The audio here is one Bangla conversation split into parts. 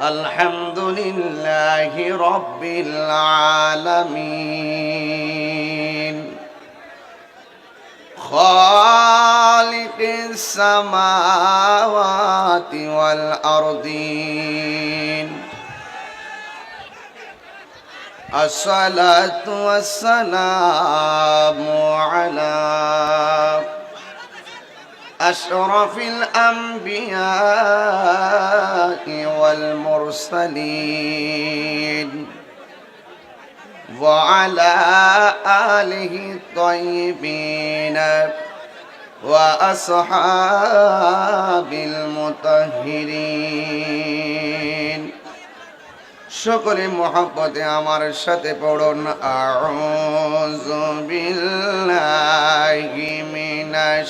الحمد لله رب العالمين. خالق السماوات والأرضين. الصلاة والسلام على أشرف الأنبياء والمرسلين وعلى آله الطيبين وأصحاب المطهرين সকলে মহাব্বতে আমার সাথে পড়ুন আউযু বিল্লাহি মিনাশ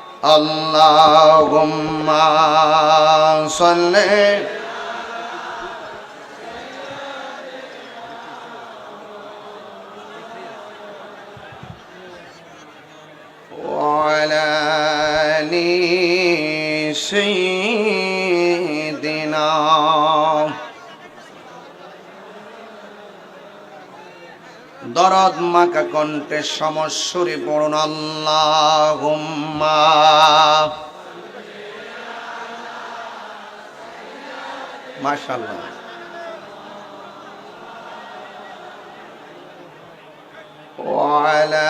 اللهم صل وعلى آل سيدنا দরদ মাকা কণ্ঠে সমস্বরে পড়ুন আল্লাহুম্মা মাশাআল্লাহ وعلى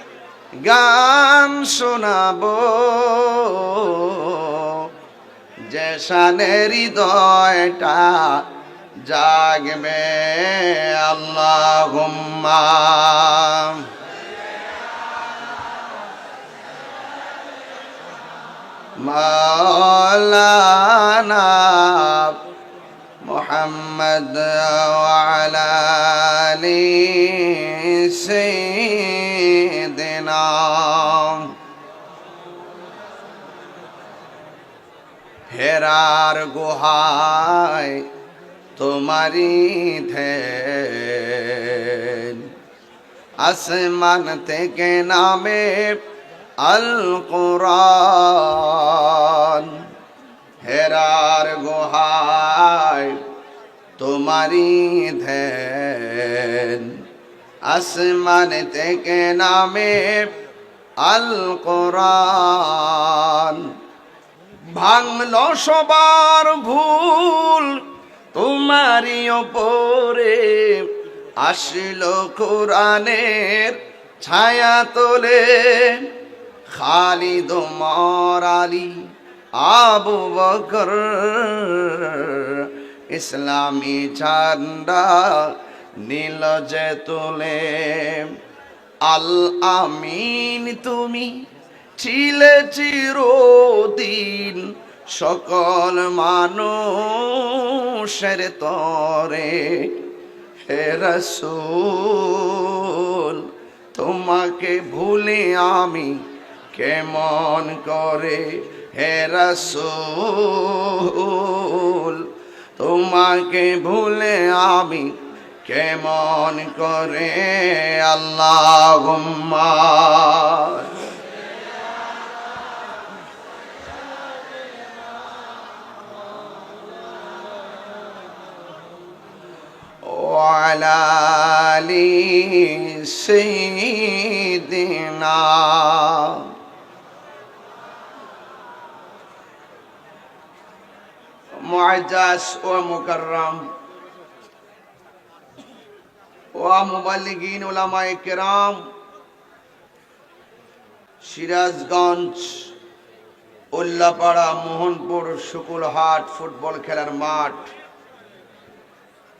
গান শোনাবো। যে শানের হৃদয়টা জাগবে আল্লাহ মাওলানা মোহাম্মদ আলালি সেই হেরার গুহায় তোমারি ধ্যান। আসমান থেকে নামে আল কোরআন হেরার গুহায় তোমারি ধ্যান। আসমান থেকে নামে আল কোরআন ভাঙল সবার ভুল। তোমারই ওপরে আসলো কোরআনের ছায়া তোলে। খালিদ মরালি আবু বকর, ইসলামী ঝান্ডা নীল যে তোলে। আল আমিন তুমি ছিলে চিরদিন সকল মানুষের তরে। হে রসুল, তোমাকে ভুলে আমি কেমন করে? হে রসুল, তোমাকে ভুলে আমি কেমন করে? আল্লাহ وعلى آل سيدنا معجز ومكرم ومبلغين علماء کرام সিরাজগঞ্জ উল্লাপাড়া মোহনপুর শুকুলহাট ফুটবল খেলার মাঠ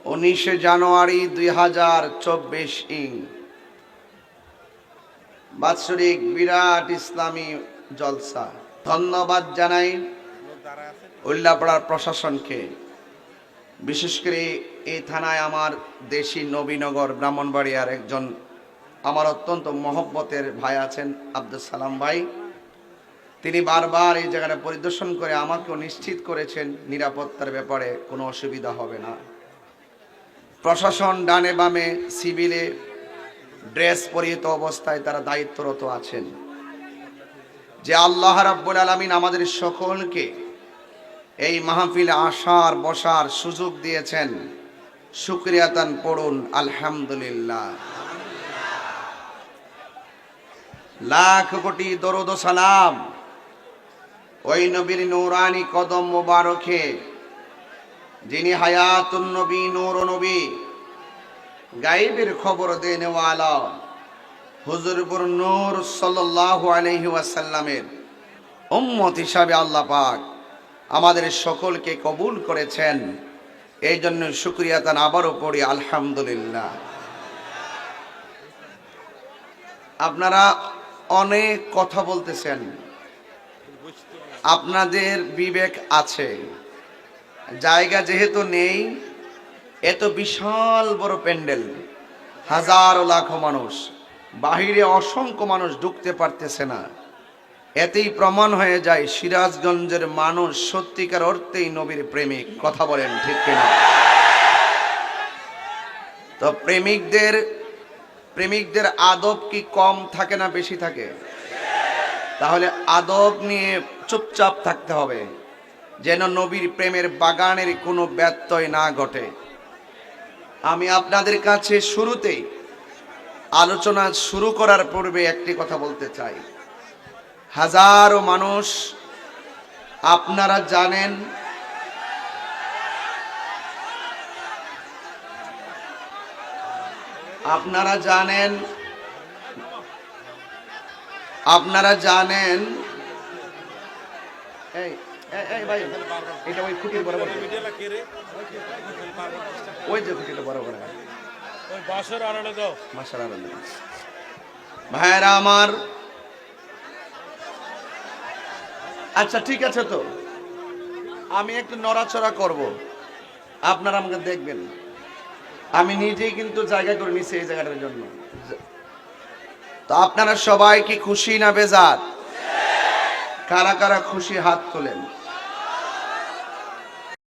উনিশে জানুয়ারি দুই হাজার চব্বিশ ইং। বাৎসরিক বিরাট ইসলামী জলসা। ধন্যবাদ জানাই উল্লাপাড়ার প্রশাসনকে। বিশেষ করে এই থানায় আমার দেশি নবীনগর ব্রাহ্মণবাড়িয়ার একজন আমার অত্যন্ত মহব্বতের ভাই আছেন আব্দুল সালাম ভাই। তিনি বারবার এই জায়গাটা পরিদর্শন করে আমাকেও নিশ্চিত করেছেন নিরাপত্তার ব্যাপারে কোনো অসুবিধা হবে না। প্রশাসন ডানে বামে, সিভিলে ড্রেস পরিহিত অবস্থায় তারা দায়িত্বরত আছেন। যে আল্লাহ রাব্বুল আলামিন আমাদের সকলকে এই মাহফিলে আসার, বসার সুযোগ দিয়েছেন। শুক্রিয়াতান পড়ুন আলহামদুলিল্লাহ। লাখ কোটি দরুদ সালাম ওই নবীর নৌরানি কদম মোবারকে যিনি হায়াতুন নবী, নূর নবী গাইবের খবর দেনেওয়ালা হুজুরপুর নূর সাল্লাল্লাহু আলাইহি ওয়াসাল্লামের উম্মত হিসাবে আল্লাহ পাক আমাদের সকলকে কবুল করেছেন। এই জন্য শুক্রিয়া তান আবারও পড়ি, আলহামদুলিল্লাহ। আপনারা অনেক কথা বলতেছেন। আপনাদের বিবেক আছে। জায়গা যেহেতু নেই, এত বিশাল বড় প্যান্ডেল, হাজারো লাখো মানুষ, বাহিরে অসংখ্য মানুষ ঢুকতে পারতেছে না। এতেই প্রমাণ হয়ে যায় সিরাজগঞ্জের মানুষ সত্যিকার অর্থেই নবীর প্রেমিক, কথা বলেন ঠিক কিনা? তো প্রেমিকদের প্রেমিকদের আদব কি কম থাকে না বেশি থাকে? তাহলে আদব নিয়ে চুপচাপ থাকতে হবে। যেন নবীর প্রেমের বাগানের কোনো ব্যত্যয় না ঘটে। আমি আপনাদের কাছে শুরুতেই আলোচনা শুরু করার পূর্বে একটি কথা বলতে চাই। হাজারো মানুষ, আপনারা জানেন আপনারা জানেন আপনারা জানেন, এই ভাই এটা ওই খুঁটির বরাবর ওই যে খুঁটিটা বরাবর মাসার আনন্দ ভাইয়েরা আমার। আচ্ছা ঠিক আছে তো। আমি একটু নড়াচড়া করব। আপনারা আমাকে দেখবেন। আমি নিজেই কিন্তু জায়গা করে নিছি এই জায়গাটার জন্য। তো আপনারা সবাই কি খুশি না বেজার? কারা কারা খুশি হাত তোলেন?